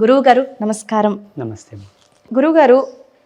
గురువు గారు నమస్కారం. నమస్తే. గురుగారు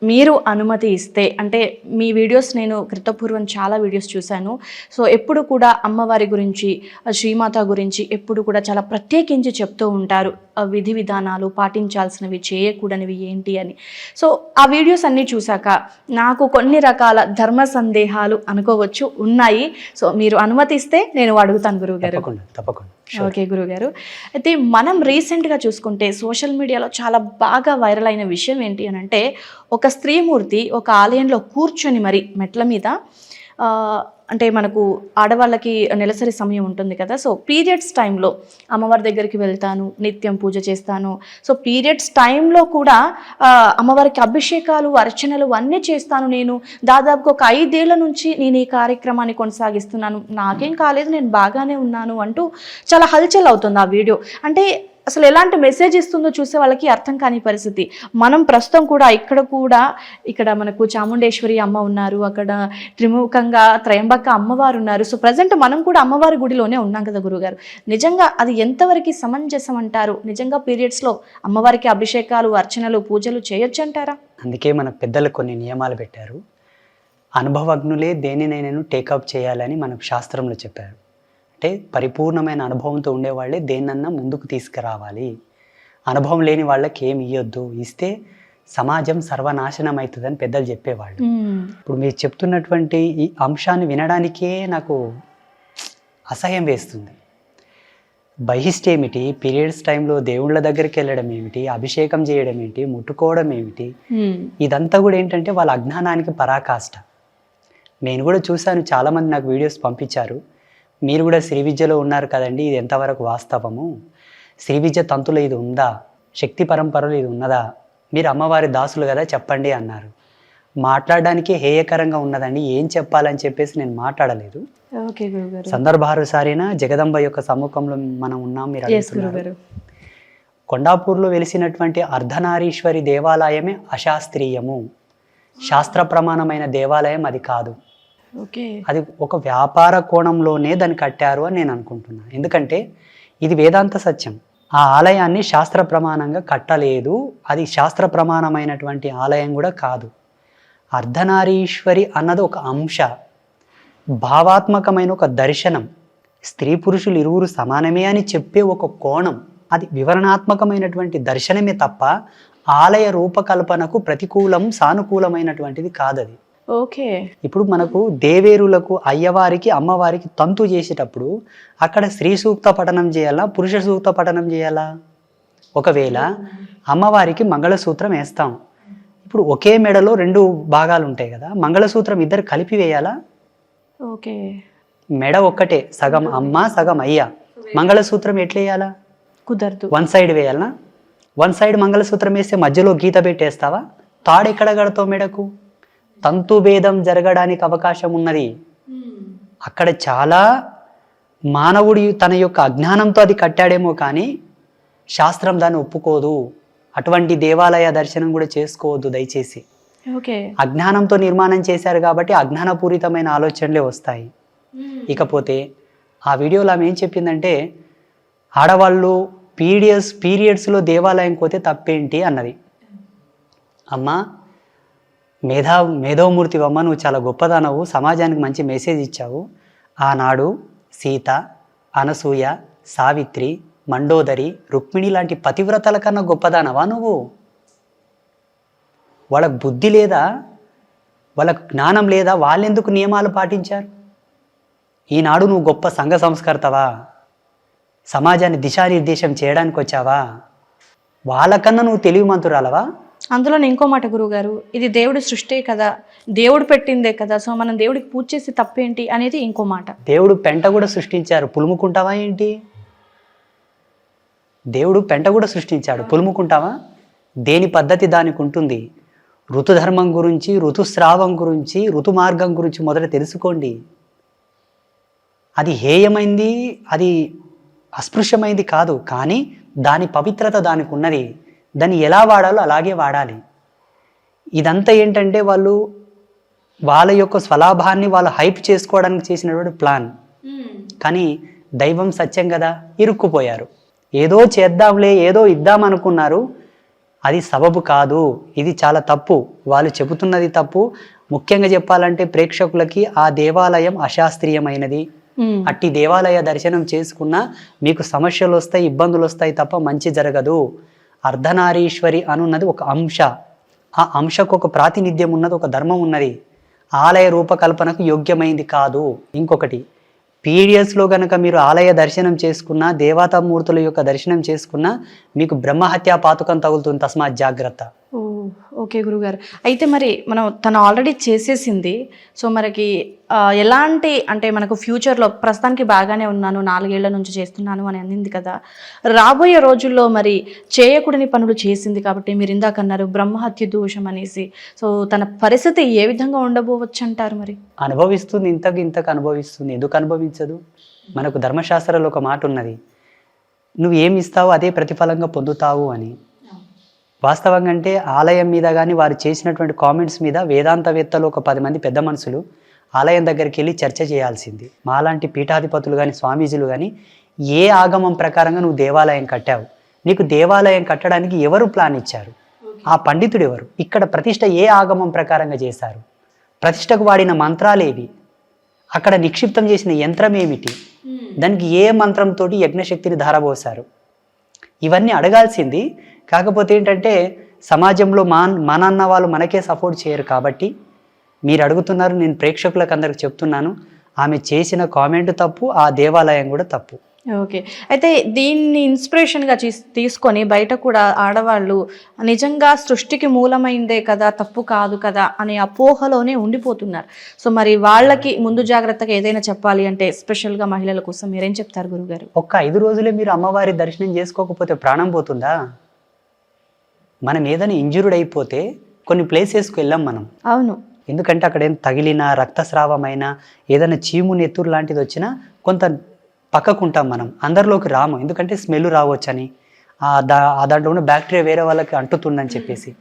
మీరు అనుమతి ఇస్తే అంటే మీ వీడియోస్ నేను కృతపూర్వం చాలా వీడియోస్ చూశాను. సో ఎప్పుడు కూడా అమ్మవారి గురించి శ్రీమాత గురించి ఎప్పుడు కూడా చాలా ప్రత్యేకించి చెప్తూ ఉంటారు. ఆ విధి విధానాలు పాటించాల్సినవి చేయకూడనివి ఏంటి అని. సో ఆ వీడియోస్ అన్నీ చూశాక నాకు కొన్ని రకాల ధర్మ సందేహాలు అనుకోవచ్చు ఉన్నాయి. సో మీరు అనుమతిస్తే నేను అడుగుతాను గురువుగారు. తప్పకుండా తప్పకుండా. ఓకే గురుగారు. అయితే మనం రీసెంట్గా చూసుకుంటే సోషల్ మీడియాలో చాలా బాగా వైరల్ అయిన విషయం ఏంటి అని అంటే ఒక స్త్రీమూర్తి ఒక ఆలయంలో కూర్చొని మరి మెట్ల మీద అంటే మనకు ఆడవాళ్ళకి నెలసరి సమయం ఉంటుంది కదా. సో పీరియడ్స్ టైంలో అమ్మవారి దగ్గరికి వెళ్తాను నిత్యం పూజ చేస్తాను. సో పీరియడ్స్ టైంలో కూడా అమ్మవారికి అభిషేకాలు అర్చనలు అన్నీ చేస్తాను నేను. దాదాపుగా ఒక ఐదేళ్ళ నుంచి నేను ఈ కార్యక్రమాన్ని కొనసాగిస్తున్నాను. నాకేం కాలేదు నేను బాగానే ఉన్నాను అంటూ చాలా హల్చల్ అవుతుంది ఆ వీడియో. అంటే అసలు ఎలాంటి మెసేజ్ ఇస్తుందో చూసే వాళ్ళకి అర్థం కాని పరిస్థితి. మనం ప్రస్తుతం కూడా ఇక్కడ కూడా ఇక్కడ మనకు చాముండేశ్వరి అమ్మ ఉన్నారు అక్కడ త్రిముఖంగా త్రయంబక అమ్మవారు ఉన్నారు. సో ప్రజెంట్ మనం కూడా అమ్మవారి గుడిలోనే ఉన్నాం కదా గురుగారు. నిజంగా అది ఎంతవరకు సమంజసం అంటారు? నిజంగా పీరియడ్స్లో అమ్మవారికి అభిషేకాలు అర్చనలు పూజలు చేయొచ్చు అంటారా అందుకే మన పెద్దలు కొన్ని నియమాలు పెట్టారు. అనుభవజ్ఞులే దేనినైనా టేకప్ చేయాలని మనకు శాస్త్రంలో చెప్పారు. అంటే పరిపూర్ణమైన అనుభవంతో ఉండేవాళ్ళే దేన్నన్నా ముందుకు తీసుకురావాలి. అనుభవం లేని వాళ్ళకి ఏమి ఇవ్వద్దు ఇస్తే సమాజం సర్వనాశనం అవుతుందని పెద్దలు చెప్పేవాళ్ళు. ఇప్పుడు మీరు చెప్తున్నటువంటి ఈ అంశాన్ని వినడానికే నాకు అసహ్యం వేస్తుంది. బహిష్ట ఏమిటి పీరియడ్స్ టైంలో దేవుళ్ళ దగ్గరికి వెళ్ళడం ఏమిటి? అభిషేకం చేయడం ఏంటి ముట్టుకోవడం ఏమిటి. ఇదంతా కూడా ఏంటంటే వాళ్ళ అజ్ఞానానికి పరాకాష్ట. నేను కూడా చూశాను చాలామంది నాకు వీడియోస్ పంపించారు. మీరు కూడా శ్రీ విద్యలో ఉన్నారు కదండి ఇది ఎంతవరకు వాస్తవము? శ్రీ విద్య తంతులో ఇది ఉందా? శక్తి పరంపరలో ఇది ఉన్నదా? మీరు అమ్మవారి దాసులు కదా చెప్పండి అన్నారు. మాట్లాడడానికి హేయకరంగా ఉన్నదండి ఏం చెప్పాలని చెప్పేసి నేను మాట్లాడలేదు. సందర్భానుసారిన జగదంబ యొక్క సమ్ముఖంలో మనం ఉన్నాం మీరు కొండాపూర్లో వెలిసినటువంటి అర్ధనారీశ్వరి దేవాలయమే అశాస్త్రీయము. శాస్త్ర ప్రమాణమైన దేవాలయం అది కాదు. అది ఒక వ్యాపార కోణంలోనే దాన్ని కట్టారు అని నేను అనుకుంటున్నాను ఎందుకంటే ఇది వేదాంత సత్యం. ఆ ఆలయాన్ని శాస్త్ర ప్రమాణంగా కట్టలేదు. అది శాస్త్ర ప్రమాణమైనటువంటి ఆలయం కూడా కాదు. అర్ధనారీశ్వరి అన్నది ఒక అంశ. భావాత్మకమైన ఒక దర్శనం. స్త్రీ పురుషులు ఇరువురు సమానమే అని చెప్పే ఒక కోణం. అది వివరణాత్మకమైనటువంటి దర్శనమే తప్ప ఆలయ రూపకల్పనకు ప్రతికూలం సానుకూలమైనటువంటిది కాదది. ఓకే. ఇప్పుడు మనకు దేవేరులకు అయ్యవారికి అమ్మవారికి తంతు చేసేటప్పుడు అక్కడ స్త్రీ సూక్త పఠనం చేయాలా పురుష సూక్త పఠనం చేయాలా? ఒకవేళ అమ్మవారికి మంగళసూత్రం వేస్తాం. ఇప్పుడు ఒకే మెడలో రెండు భాగాలు ఉంటాయి కదా మంగళసూత్రం ఇద్దరు కలిపి వేయాలా? ఓకే. మెడ ఒక్కటే సగం అమ్మ సగం అయ్య. మంగళసూత్రం ఎట్లా వేయాలా? కుదరదు. వన్ సైడ్ వేయాలనా? వన్ సైడ్ మంగళసూత్రం వేస్తే మధ్యలో గీత పెట్టేస్తావా? తాడు ఎక్కడ కడతావు మెడకు? తంతు భేదం జరగడానికి అవకాశం ఉన్నది అక్కడ చాలా మానవుడి తన యొక్క అజ్ఞానంతో అది కట్టాడేమో కానీ శాస్త్రం దాన్ని ఒప్పుకోదు. అటువంటి దేవాలయ దర్శనం కూడా చేసుకోవద్దు దయచేసి. ఓకే. అజ్ఞానంతో నిర్మాణం చేశారు కాబట్టి అజ్ఞానపూరితమైన ఆలోచనలే వస్తాయి. ఇకపోతే ఆ వీడియోలో ఆమె ఏం చెప్పిందంటే ఆడవాళ్ళు పీరియడ్స్ పీరియడ్స్లో దేవాలయం పోతే తప్పేంటి అన్నది. అమ్మ మేధా మేధోమూర్తి అమ్మ నువ్వు చాలా గొప్పదానవు. సమాజానికి మంచి మెసేజ్ ఇచ్చావు. ఆనాడు సీత అనసూయ సావిత్రి మండోదరి రుక్మిణి లాంటి పతివ్రతల కన్నా గొప్పదానవా నువ్వు? వాళ్ళకు బుద్ధి లేదా? వాళ్ళకు జ్ఞానం లేదా? వాళ్ళెందుకు నియమాలు పాటించారు? ఈనాడు నువ్వు గొప్ప సంఘ సంస్కర్తవా? సమాజాన్ని దిశానిర్దేశం చేయడానికి వచ్చావా వాళ్ళకన్నా నువ్వు తెలివి మంతురాలవా అందులో ఇంకో మాట గురువుగారు ఇది దేవుడి సృష్టి కదా దేవుడు పెట్టిందే కదా సో మనం దేవుడికి పూజ చేసి తప్పేంటి అనేది ఇంకో మాట. దేవుడు పెంట కూడా సృష్టించారు. పులుముకుంటావా ఏంటి? దేవుడు పెంట కూడా సృష్టించాడు. పులుముకుంటావా? దేని పద్ధతి దానికి ఉంటుంది? ఋతుధర్మం గురించి ఋతుస్రావం గురించి ఋతు మార్గం గురించి మొదట తెలుసుకోండి. అది హేయమైంది అది అస్పృశ్యమైంది కాదు కానీ దాని పవిత్రత దానికి ఉన్నది. దాన్ని ఎలా వాడాలో అలాగే వాడాలి. ఇదంతా ఏంటంటే వాళ్ళు వాళ్ళ యొక్క స్వలాభాన్ని వాళ్ళు హైప్ చేసుకోవడానికి చేసినటువంటి ప్లాన్. కానీ దైవం సత్యం కదా ఇరుక్కుపోయారు. ఏదో చేద్దాంలే ఏదో ఇద్దాం అనుకున్నారు అది సబబు కాదు ఇది చాలా తప్పు. వాళ్ళు చెబుతున్నది తప్పు. ముఖ్యంగా చెప్పాలంటే ప్రేక్షకులకి ఆ దేవాలయం అశాస్త్రీయమైనది. అట్టి దేవాలయ దర్శనం చేసుకున్నా మీకు సమస్యలు వస్తాయి ఇబ్బందులు వస్తాయి తప్ప మంచి జరగదు. అర్ధనారీశ్వరి అనున్నది ఒక అంశ. ఆ అంశకు ఒక ప్రాతినిధ్యం ఉన్నది ఒక ధర్మం ఉన్నది. ఆలయ రూపకల్పనకు యోగ్యమైంది కాదు. ఇంకొకటి పీడియస్లో గనక మీరు ఆలయ దర్శనం చేసుకున్నా దేవతామూర్తుల యొక్క దర్శనం చేసుకున్నా మీకు బ్రహ్మహత్యా పాతకం తగులుతుంది తస్మాత్ జాగ్రత్త. ఓ, ఓకే గురుగారు. అయితే మరి మనం తను ఆల్రెడీ చేసేసింది. సో మనకి ఎలాంటి అంటే మనకు ఫ్యూచర్లో ప్రస్తుతానికి బాగానే ఉన్నాను నాలుగేళ్ళ నుంచి చేస్తున్నాను అని అందింది కదా. రాబోయే రోజుల్లో మరి చేయకూడని పనులు చేసింది కాబట్టి మీరు ఇందాక అన్నారు బ్రహ్మహత్య దోషం అనేసి. సో తన పరిస్థితి ఏ విధంగా ఉండబోవచ్చు అంటారు మరి? అనుభవిస్తుంది ఇంతకు ఇంతకు అనుభవిస్తుంది. ఎందుకు అనుభవించదు? మనకు ధర్మశాస్త్రంలో ఒక మాట ఉన్నది. నువ్వు ఏమి ఇస్తావో అదే ప్రతిఫలంగా పొందుతావు అని. వాస్తవంగా అంటే ఆలయం మీద కానీ వారు చేసినటువంటి కామెంట్స్ మీద వేదాంతవేత్తలు ఒక పది మంది పెద్ద మనుషులు ఆలయం దగ్గరికి వెళ్ళి చర్చ చేయాల్సింది. మాలాంటి పీఠాధిపతులు కానీ స్వామీజీలు కానీ ఏ ఆగమం ప్రకారంగా నువ్వు దేవాలయం కట్టావు? నీకు దేవాలయం కట్టడానికి ఎవరు ప్లాన్ ఇచ్చారు? ఆ పండితుడు ఎవరు? ఇక్కడ ప్రతిష్ట ఏ ఆగమం ప్రకారంగా చేశారు? ప్రతిష్టకు వాడిన మంత్రాలేవి అక్కడ నిక్షిప్తం చేసిన యంత్రం ఏమిటి? దానికి ఏ మంత్రంతో యజ్ఞశక్తిని ధారబోసారు? ఇవన్నీ అడగాల్సింది. కాకపోతే ఏంటంటే సమాజంలో మా మనన్న వాళ్ళు మనకే సపోర్ట్ చేయరు కాబట్టి మీరు అడుగుతున్నారు నేను ప్రేక్షకులకు అందరికి చెప్తున్నాను. ఆమె చేసిన కామెంట్ తప్పు ఆ దేవాలయం కూడా తప్పు. ఓకే. అయితే దీన్ని ఇన్స్పిరేషన్గా తీస్- తీసుకొని బయట కూడా ఆడవాళ్ళు నిజంగా సృష్టికి మూలమైందే కదా తప్పు కాదు కదా అనే అపోహలోనే ఉండిపోతున్నారు. సో మరి వాళ్ళకి ముందు జాగ్రత్తగా ఏదైనా చెప్పాలి అంటే స్పెషల్గా మహిళల కోసం మీరేం చెప్తారు గురుగారు? ఒక్క ఐదు రోజులే మీరు అమ్మవారి దర్శనం చేసుకోకపోతే ప్రాణం పోతుందా? మనం ఏదైనా ఇంజుర్డ్ అయిపోతే కొన్ని ప్లేసెస్కి వెళ్ళాం మనం. అవును. ఎందుకంటే అక్కడ ఏం తగిలిన రక్తస్రావమైన ఏదైనా చీము నెత్తురు లాంటిది వచ్చినా కొంత పక్కకుంటాం మనం. అందరిలోకి రాము. ఎందుకంటే స్మెల్ రావచ్చని. ఆ దా ఆ దాంట్లో ఉన్న బ్యాక్టీరియా వేరే వాళ్ళకి అంటుతుందని చెప్పేసి.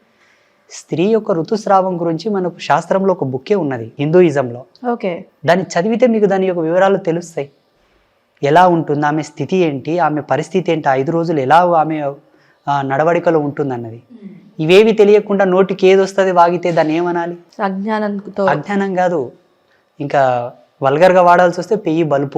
స్త్రీ యొక్క ఋతుస్రావం గురించి మనకు శాస్త్రంలో ఒక బుక్కే ఉన్నది హిందూయిజంలో. ఓకే. దాన్ని చదివితే మీకు దాని యొక్క వివరాలు తెలుస్తాయి. ఎలా ఉంటుంది ఆమె స్థితి ఏంటి ఆమె పరిస్థితి ఏంటి ఐదు రోజులు ఎలా ఆమె నడవడికలో ఉంటుందన్నది. ఇవేవి తెలియకుండా నోటికి ఏది వస్తుంది వాగితే దాన్ని ఏమనాలి? అజ్ఞానంతో. అజ్ఞానం కాదు. ఇంకా వల్గర్గా వాడాల్సి వస్తే పెయ్యి బలుపు.